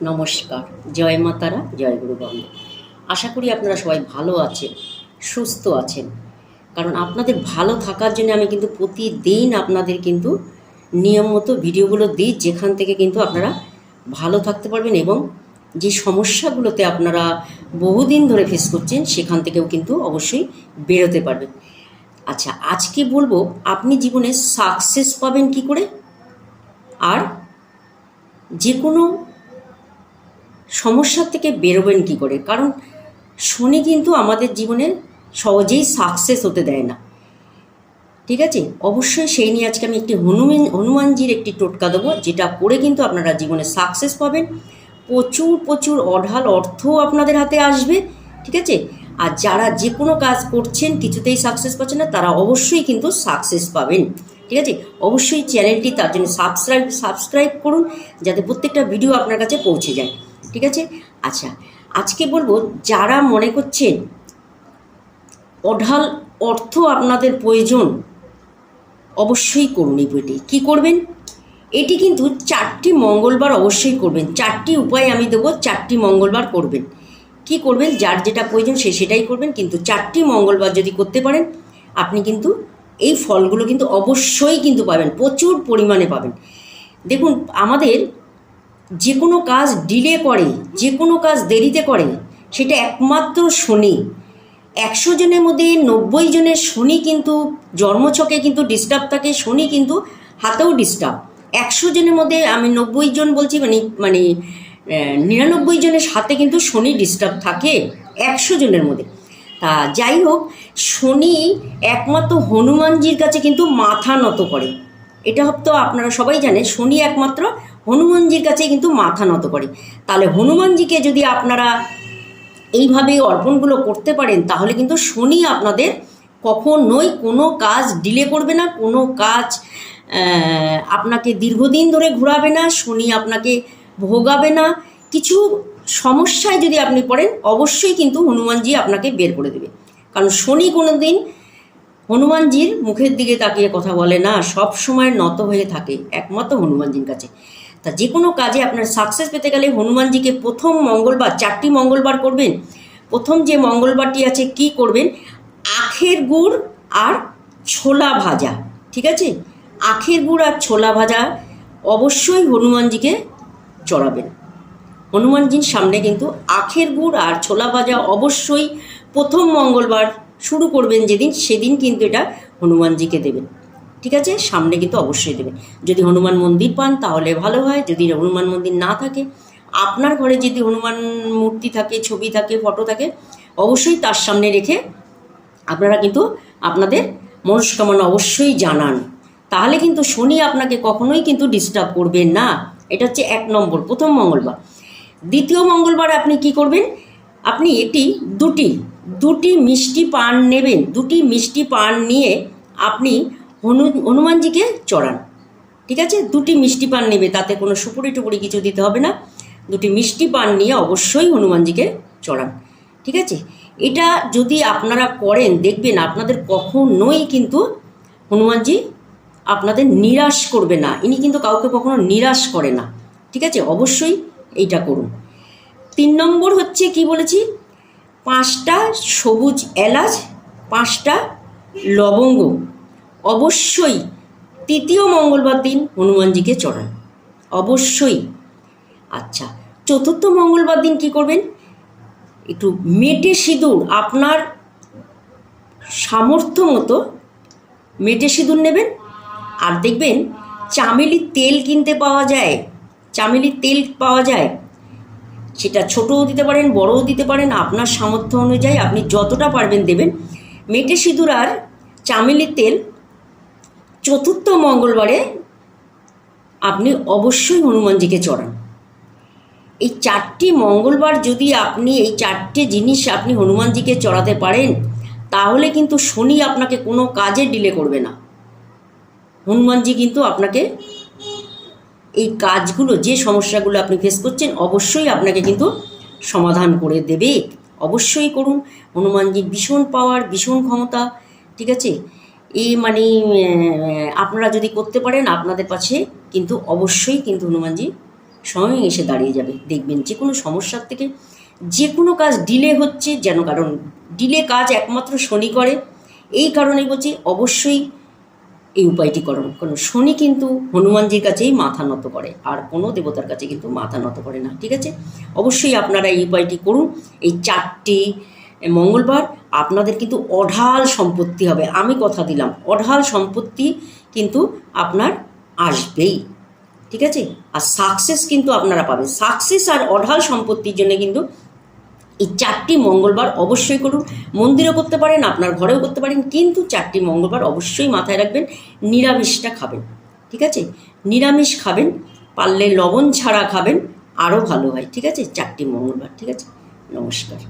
নমস্কার। জয় মাতারা জয় গুরু বন্ধু। আশা করি আপনারা সবাই ভালো আছেন, সুস্থ আছেন। কারণ আপনাদের ভালো থাকার জন্য আমি কিন্তু প্রতিদিন আপনাদের কিন্তু নিয়ম মতো ভিডিওগুলো দিই, যেখান থেকে কিন্তু আপনারা ভালো থাকতে পারবেন এবং যে সমস্যাগুলোতে আপনারা বহুদিন ধরে ফেস করছেন, সেখান থেকেও কিন্তু অবশ্যই বেরোতে পারবেন। আচ্ছা আজকে বলব, আপনি জীবনে সাকসেস পাবেন কি করে? আর যে কোনো সমস্যার থেকে বেরোবেন কি করে? কারণ শনি কিন্তু আমাদের জীবনে সহজেই সাকসেস হতে দেয় না। ঠিক আছে? অবশ্যই সেই নিয়ে আজকে আমি একটি হনুমান, হনুমানজির একটি টোটকা দেবো, যেটা করে কিন্তু আপনারা জীবনে সাকসেস পাবেন। প্রচুর প্রচুর অঢাল অর্থ আপনাদের হাতে আসবে, ঠিক আছে? আর যারা যে কোনো কাজ করছেন, কিছুতেই সাকসেস পাচ্ছেন না, তারা অবশ্যই কিন্তু সাকসেস পাবেন। ঠিক আছে? অবশ্যই চ্যানেলটি তার জন্য সাবস্ক্রাইব সাবস্ক্রাইব করুন, যাতে প্রত্যেকটা ভিডিও আপনার কাছে পৌঁছে যায়। ঠিক আছে? আচ্ছা আজকে বলব যারা মনে করছেন অঢাল অর্থ আপনাদের প্রয়োজন, অবশ্যই করুন এই বইটি। কী করবেন? এটি কিন্তু চারটি মঙ্গলবার অবশ্যই করবেন। চারটি উপায় আমি দেবো, চারটি মঙ্গলবার করবেন। কি করবেন? যার যেটা প্রয়োজন সে সেটাই করবেন, কিন্তু চারটি মঙ্গলবার যদি করতে পারেন, আপনি কিন্তু এই ফলগুলো কিন্তু অবশ্যই কিন্তু পাবেন, প্রচুর পরিমাণে পাবেন। দেখুন, আমাদের যে কোনো কাজ ডিলে করে যে কোনো কাজ দেরিতে করে, সেটা একমাত্র শনি। একশো জনের মধ্যে নব্বই জনের শনি কিন্তু জন্মছকে কিন্তু ডিস্টার্ব থাকে, শনি কিন্তু হাতেও ডিস্টার্ব একশো জনের মধ্যে আমি নব্বই জন বলছি মানে মানে নিরানব্বই জনের হাতে কিন্তু শনি ডিস্টার্ব থাকে একশো জনের মধ্যে। তা যাই হোক, শনি একমাত্র হনুমানজির কাছে কিন্তু মাথা নত করে। এটা তো আপনারা সবাই জানেন, শনি একমাত্র হনুমানজির কাছে কিন্তু মাথা নত করে। তাহলে হনুমানজিকে যদি আপনারা এইভাবে অর্পণগুলো করতে পারেন, তাহলে কিন্তু শনি আপনাদের কখনোই কোনো কাজ ডিলে করবে না, কোনো কাজ আপনাকে দীর্ঘদিন ধরে ঘোরাবে না, শনি আপনাকে ভোগাবে না। কিছু সমস্যায় যদি আপনি পড়েন, অবশ্যই কিন্তু হনুমানজি আপনাকে বের করে দেবে। কারণ শনি কোনো দিন হনুমানজির মুখের দিকে তাকিয়ে কথা বলে না সব সময় নত হয়ে থাকে, একমাত্র হনুমানজির কাছে। তা যে কোনো কাজে আপনার সাকসেস পেতে গেলে হনুমানজিকে প্রথম মঙ্গলবার, চারটি মঙ্গলবার করবেন। প্রথম যে মঙ্গলবারটি আছে, কি করবেন? আখের গুড় আর ছোলা ভাজা, ঠিক আছে? আখের গুড় আর ছোলা ভাজা অবশ্যই হনুমানজিকে চড়াবেন। হনুমানজির সামনে কিন্তু আখের গুড় আর ছোলা ভাজা অবশ্যই প্রথম মঙ্গলবার শুরু করবেন যেদিন, সেদিন কিন্তু এটা হনুমানজিকে দেবেন। ঠিক আছে? সামনে কিন্তু অবশ্যই দেবেন যদি হনুমান মন্দির পান, তাহলে ভালো হয়। যদি হনুমান মন্দির না থাকে, আপনার ঘরে যদি হনুমান মূর্তি থাকে, ছবি থাকে, ফটো থাকে, অবশ্যই তার সামনে রেখে আপনারা কিন্তু আপনাদের মনস্কামনা অবশ্যই জানান। তাহলে কিন্তু শনি আপনাকে কখনোই কিন্তু ডিস্টার্ব করবেন না। এটা হচ্ছে এক নম্বর, প্রথম মঙ্গলবার। দ্বিতীয় মঙ্গলবার আপনি কি করবেন? আপনি একটি দুটি দুটি মিষ্টি পান নেবেন। দুটি মিষ্টি পান নিয়ে আপনি হনু হনুমানজিকে চড়ান। ঠিক আছে? দুটি মিষ্টি পান নেবে, তাতে কোনো সুপুরি টুপুরি কিছু দিতে হবে না। দুটি মিষ্টি পান নিয়ে অবশ্যই হনুমানজিকে চড়ান। ঠিক আছে? এটা যদি আপনারা করেন, দেখবেন আপনাদের কখনোই কিন্তু হনুমানজি আপনাদের নিরাশ করবে না। ইনি কিন্তু কাউকে কখনো নিরাশ করে না। ঠিক আছে? অবশ্যই এইটা করুন। তিন নম্বর হচ্ছে কি বলেছি? পাঁচটা সবুজ এলাচ, পাঁচটা লবঙ্গ। অবশ্যই তৃতীয় মঙ্গলবার দিন হনুমানজিকে চড়ান। অবশ্যই। আচ্ছা চতুর্থ মঙ্গলবার দিন কি করবেন? একটু মেটে সিঁদুর আপনার সামর্থ্য মতো মেটে সিঁদুর নেবেন। আর দেখবেন চামেলির তেল কিনতে পাওয়া যায়। চামেলির তেল পাওয়া যায়। সেটা ছোটও দিতে পারেন, বড়ও দিতে পারেন, আপনার সামর্থ্য অনুযায়ী আপনি যতটা পারবেন দেবেন। মেটে সিঁদুর আর চামেলির তেল চতুর্থ মঙ্গলবারে আপনি অবশ্যই হনুমানজিকে চড়ান। এই চারটি মঙ্গলবার যদি আপনি এই চারটে জিনিস আপনি হনুমানজিকে চড়াতে পারেন, তাহলে কিন্তু শনি আপনাকে কোনো কাজে ডিলে করবে না। হনুমানজি কিন্তু আপনাকে এই কাজগুলো, যে সমস্যাগুলো আপনি ফেস করছেন, অবশ্যই আপনাকে কিন্তু সমাধান করে দেবে। অবশ্যই করুন। হনুমানজির ভীষণ পাওয়ার ভীষণ ক্ষমতা, ঠিক আছে? এই মানে আপনারা যদি করতে পারেন, আপনাদের পাশে কিন্তু অবশ্যই কিন্তু হনুমানজি স্বয়ং এসে দাঁড়িয়ে যাবে, দেখবেন যে কোনো সমস্যার থেকে যে কোনো কাজ ডিলে হচ্ছে যেন, কারণ ডিলে কাজ একমাত্র শনি করে। এই কারণে বলছি, অবশ্যই এই উপায়টি করুন কারণ শনি কিন্তু হনুমানজির কাছেই মাথা নত করে, আর কোনো দেবতার কাছে কিন্তু মাথা নত করে না, ঠিক আছে? অবশ্যই আপনারা এই উপায়টি করুন। এই চারটি মঙ্গলবার আপনাদের কিন্তু অঢাল সম্পত্তি হবে। আমি কথা দিলাম, অঢাল সম্পত্তি কিন্তু আপনার আসবেই, ঠিক আছে? আর সাকসেস কিন্তু আপনারা পাবেন। সাকসেস আর অঢাল সম্পত্তির জন্য কিন্তু এই চারটি মঙ্গলবার অবশ্যই করুন। মন্দিরেও করতে পারেন, আপনার ঘরেও করতে পারেন, কিন্তু চারটি মঙ্গলবার অবশ্যই মাথায় রাখবেন, নিরামিষটা খাবেন, ঠিক আছে? নিরামিষ খাবেন, পারলে লবণ ছাড়া খাবেন, আরও ভালো হয়, ঠিক আছে? চারটি মঙ্গলবার, ঠিক আছে? নমস্কার।